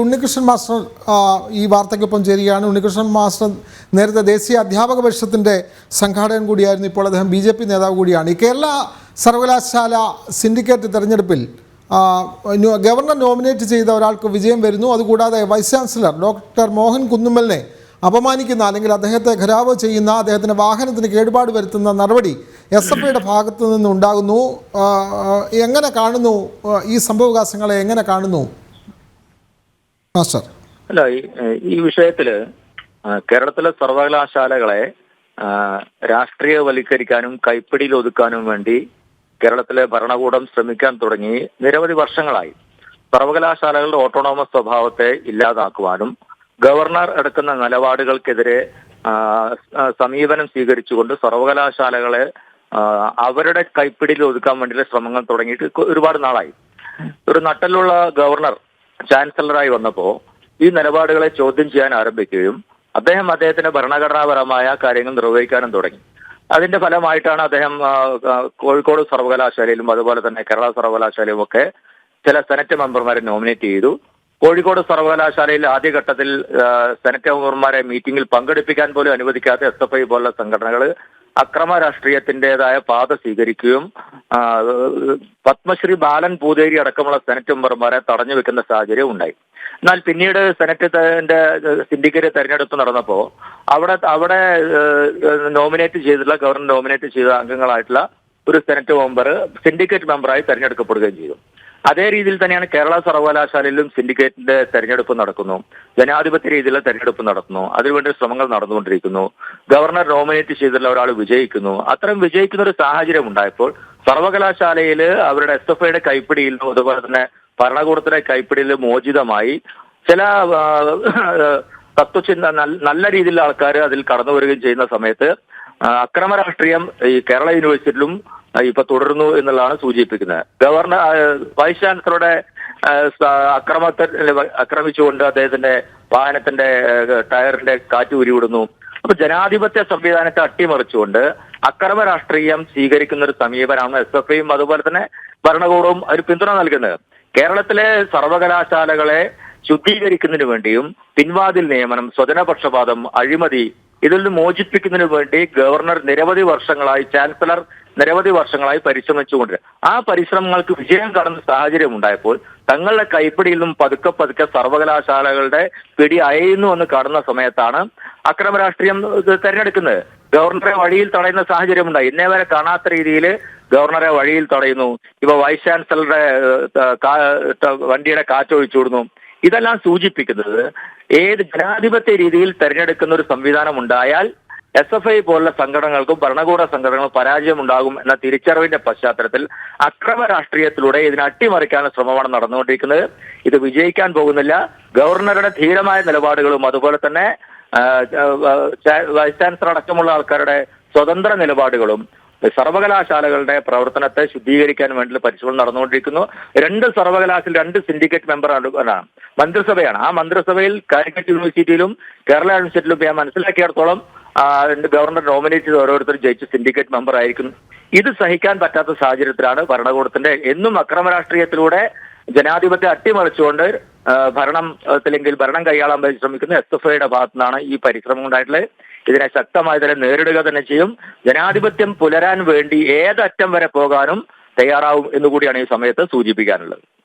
Unnikrishnan master ഈ വാർത്തയ്ക്കൊപ്പം ചേരുകയാണ്. Unnikrishnan master നേരത്തെ ദേശീയ അധ്യാപക പരിഷത്തിന്റെ സംഘാടകൻ കൂടിയായിരുന്നു. ഇപ്പോൾ അദ്ദേഹം ബി ജെ പി നേതാവ് കൂടിയാണ്. ഈ കേരള സർവകലാശാല സിൻഡിക്കേറ്റ് തെരഞ്ഞെടുപ്പിൽ ഗവർണർ നോമിനേറ്റ് ചെയ്ത ഒരാൾക്ക് വിജയം വരുന്നു. അതുകൂടാതെ വൈസ് ചാൻസലർ ഡോക്ടർ മോഹൻ കുന്നുമ്മലിനെ അപമാനിക്കുന്ന അല്ലെങ്കിൽ അദ്ദേഹത്തെ ഖരാവ് ചെയ്യുന്ന അദ്ദേഹത്തിന്റെ വാഹനത്തിന് കേടുപാട് വരുത്തുന്ന നടപടി എസ് എഫ് ഐയുടെ ഭാഗത്തു നിന്ന് ഉണ്ടാകുന്നു ആ, ആ, എങ്ങനെ കാണുന്നു? ഈ സംഭവവികാസങ്ങളെ എങ്ങനെ കാണുന്നു? അല്ല ഈ വിഷയത്തിൽ കേരളത്തിലെ സർവകലാശാലകളെ രാഷ്ട്രീയവൽക്കരിക്കാനും കൈപ്പിടിയിൽ ഒതുക്കാനും വേണ്ടി കേരളത്തിലെ ഭരണകൂടം ശ്രമിക്കാൻ തുടങ്ങി നിരവധി വർഷങ്ങളായി. സർവകലാശാലകളുടെ ഓട്ടോണോമസ് സ്വഭാവത്തെ ഇല്ലാതാക്കുവാനും ഗവർണർ എടുക്കുന്ന നിലപാടുകൾക്കെതിരെ സമീപനം സ്വീകരിച്ചുകൊണ്ട് സർവകലാശാലകളെ അവരുടെ കൈപ്പിടിയിൽ ഒതുക്കാൻ വേണ്ടിയുള്ള ശ്രമങ്ങൾ തുടങ്ങിയിട്ട് ഒരുപാട് നാളായി. ഒരു നട്ടലുള്ള ഗവർണർ ചാൻസലറായി വന്നപ്പോ ഈ നിലപാടുകളെ ചോദ്യം ചെയ്യാൻ ആരംഭിക്കുകയും അദ്ദേഹം അദ്ദേഹത്തിന്റെ ഭരണഘടനാപരമായ കാര്യങ്ങൾ നിർവഹിക്കാനും തുടങ്ങി. അതിന്റെ ഫലമായിട്ടാണ് അദ്ദേഹം കോഴിക്കോട് സർവകലാശാലയിലും അതുപോലെ തന്നെ കേരള സർവകലാശാലയിലും ഒക്കെ ചില സെനറ്റ് മെമ്പർമാരെ നോമിനേറ്റ് ചെയ്തു. കോഴിക്കോട് സർവകലാശാലയിൽ ആദ്യഘട്ടത്തിൽ സെനറ്റ് മെമ്പർമാരെ മീറ്റിംഗിൽ പങ്കെടുപ്പിക്കാൻ പോലും അനുവദിക്കാത്ത എസ് എഫ് ഐ പോലുള്ള സംഘടനകൾ അക്രമ രാഷ്ട്രീയത്തിന്റേതായ പാത സ്വീകരിക്കുകയും പത്മശ്രീ ബാലൻ പൂതേരി അടക്കമുള്ള സെനറ്റ് മെമ്പർമാരെ തടഞ്ഞു വെക്കുന്ന സാഹചര്യം ഉണ്ടായി. എന്നാൽ പിന്നീട് സെനറ്റിന്റെ സിൻഡിക്കേറ്റ് തെരഞ്ഞെടുപ്പ് നടന്നപ്പോ അവിടെ അവിടെ നോമിനേറ്റ് ചെയ്തിട്ടുള്ള ഗവർണർ നോമിനേറ്റ് ചെയ്ത അംഗങ്ങളായിട്ടുള്ള ഒരു സെനറ്റ് മെമ്പർ സിൻഡിക്കേറ്റ് മെമ്പറായി തെരഞ്ഞെടുക്കപ്പെടുകയും ചെയ്തു. അതേ രീതിയിൽ തന്നെയാണ് കേരള സർവകലാശാലയിലും സിൻഡിക്കേറ്റിന്റെ തെരഞ്ഞെടുപ്പ് നടക്കുന്നു. ജനാധിപത്യ രീതിയിലുള്ള തെരഞ്ഞെടുപ്പ് നടത്തുന്നു അതിനുവേണ്ടി ശ്രമങ്ങൾ നടന്നുകൊണ്ടിരിക്കുന്നു. ഗവർണർ നോമിനേറ്റ് ചെയ്തിട്ടുള്ള ഒരാൾ വിജയിക്കുന്നു. അത്തരം വിജയിക്കുന്ന ഒരു സാഹചര്യം ഉണ്ടായപ്പോൾ സർവകലാശാലയിൽ അവരുടെ എസ് എഫ് ഐയുടെ കൈപ്പിടിയിലും അതുപോലെ തന്നെ ഭരണകൂടത്തിന്റെ കൈപ്പിടിയിൽ മോചിതമായി ചില തത്വചിന്ത നല്ല- രീതിയിലുള്ള ആൾക്കാർ അതിൽ കടന്നു വരികയും ചെയ്യുന്ന സമയത്ത് അക്രമ രാഷ്ട്രീയം ഈ കേരള യൂണിവേഴ്സിറ്റിയിലും ഇപ്പൊ തുടരുന്നു എന്നുള്ളതാണ് സൂചിപ്പിക്കുന്നത്. ഗവർണർ വൈസ് ചാൻസലറുടെ അക്രമത്തെ ആക്രമിച്ചുകൊണ്ട് അദ്ദേഹത്തിന്റെ വാഹനത്തിന്റെ ടയറിന്റെ കാറ്റ് ഉരുവിടുന്നു അപ്പൊ ജനാധിപത്യ സംവിധാനത്തെ അട്ടിമറിച്ചുകൊണ്ട് അക്രമ രാഷ്ട്രീയം സ്വീകരിക്കുന്ന ഒരു സമീപനമാണ് എസ് എഫ് ഐയും അതുപോലെ തന്നെ ഭരണകൂടവും ഒരു പിന്തുണ നൽകുന്നത്. കേരളത്തിലെ സർവകലാശാലകളെ ശുദ്ധീകരിക്കുന്നതിന് വേണ്ടിയും പിൻവാതിൽ നിയമനം സ്വജനപക്ഷപാതം അഴിമതി ഇതിൽ മോചിപ്പിക്കുന്നതിന് വേണ്ടി ഗവർണർ നിരവധി വർഷങ്ങളായി ചാൻസലർ നിരവധി വർഷങ്ങളായി പരിശ്രമിച്ചുകൊണ്ടിരുന്നു ആ പരിശ്രമങ്ങൾക്ക് വിജയം കാണുന്ന സാഹചര്യം ഉണ്ടായപ്പോൾ തങ്ങളുടെ കൈപ്പിടിയിൽ നിന്നും പതുക്കെ പതുക്കെ സർവകലാശാലകളുടെ പിടി അയയുന്നു എന്ന് കാണുന്ന സമയത്താണ് അക്രമ രാഷ്ട്രീയം തെരഞ്ഞെടുക്കുന്നത്. ഗവർണറെ വഴിയിൽ തടയുന്ന സാഹചര്യം ഉണ്ടായി. ഇന്നേ വരെ കാണാത്ത രീതിയിൽ ഗവർണറെ വഴിയിൽ തടയുന്നു. ഇപ്പൊ വൈസ് ചാൻസലറുടെ വണ്ടിയുടെ കാറ്റൊഴിച്ചു വിടുന്നു. ഇതെല്ലാം സൂചിപ്പിക്കുന്നത് ഏത് ജനാധിപത്യ രീതിയിൽ തെരഞ്ഞെടുക്കുന്ന ഒരു സംവിധാനം ഉണ്ടായാൽ എസ് എഫ് ഐ പോലുള്ള സംഘടനകൾക്കും ഭരണകൂട സംഘടനകൾക്കും പരാജയം ഉണ്ടാകും എന്ന തിരിച്ചറിവിന്റെ പശ്ചാത്തലത്തിൽ അക്രമ രാഷ്ട്രീയത്തിലൂടെ ഇതിനെ അട്ടിമറിക്കാനുള്ള ശ്രമമാണ് നടന്നുകൊണ്ടിരിക്കുന്നത്. ഇത് വിജയിക്കാൻ പോകുന്നില്ല. ഗവർണറുടെ ധീരമായ നിലപാടുകളും അതുപോലെ തന്നെ വൈസ് ചാൻസലർ അടക്കമുള്ള ആൾക്കാരുടെ സ്വതന്ത്ര നിലപാടുകളും സർവകലാശാലകളുടെ പ്രവർത്തനത്തെ ശുദ്ധീകരിക്കാൻ വേണ്ടി പരിശോധന നടന്നുകൊണ്ടിരിക്കുന്നു. രണ്ട് സർവകലാശാല രണ്ട് സിൻഡിക്കേറ്റ് മെമ്പർ ആണ്. മന്ത്രിസഭയാണ്. ആ മന്ത്രിസഭയിൽ കാലിക്കറ്റ് യൂണിവേഴ്സിറ്റിയിലും കേരള യൂണിവേഴ്സിറ്റിയിലും ഞാൻ മനസ്സിലാക്കിയിടത്തോളം ഗവർണർ നോമിനേറ്റ് ചെയ്ത് ഓരോരുത്തരും ജയിച്ച് സിൻഡിക്കേറ്റ് മെമ്പർ ആയിരിക്കും ഇത് സഹിക്കാൻ പറ്റാത്ത സാഹചര്യത്തിലാണ് ഭരണകൂടത്തിന്റെ എന്നും അക്രമ രാഷ്ട്രീയത്തിലൂടെ ജനാധിപത്യം അട്ടിമറിച്ചുകൊണ്ട് ഭരണം ഭരണത്തിലെങ്കിൽ ഭരണം കൈയാളാൻ പരിശ്രമിക്കുന്ന ശ്രമിക്കുന്ന എസ് എഫ് ഐയുടെ ഭാഗത്തു നിന്നാണ് ഈ പരിശ്രമം ഉണ്ടായിട്ടുള്ളത്. ഇതിനെ ശക്തമായി തന്നെ നേരിടുക തന്നെ ചെയ്യും. ജനാധിപത്യം പുലരാൻ വേണ്ടി ഏതറ്റം വരെ പോകാനും തയ്യാറാവും എന്നുകൂടിയാണ് ഈ സമയത്ത് സൂചിപ്പിക്കാനുള്ളത്.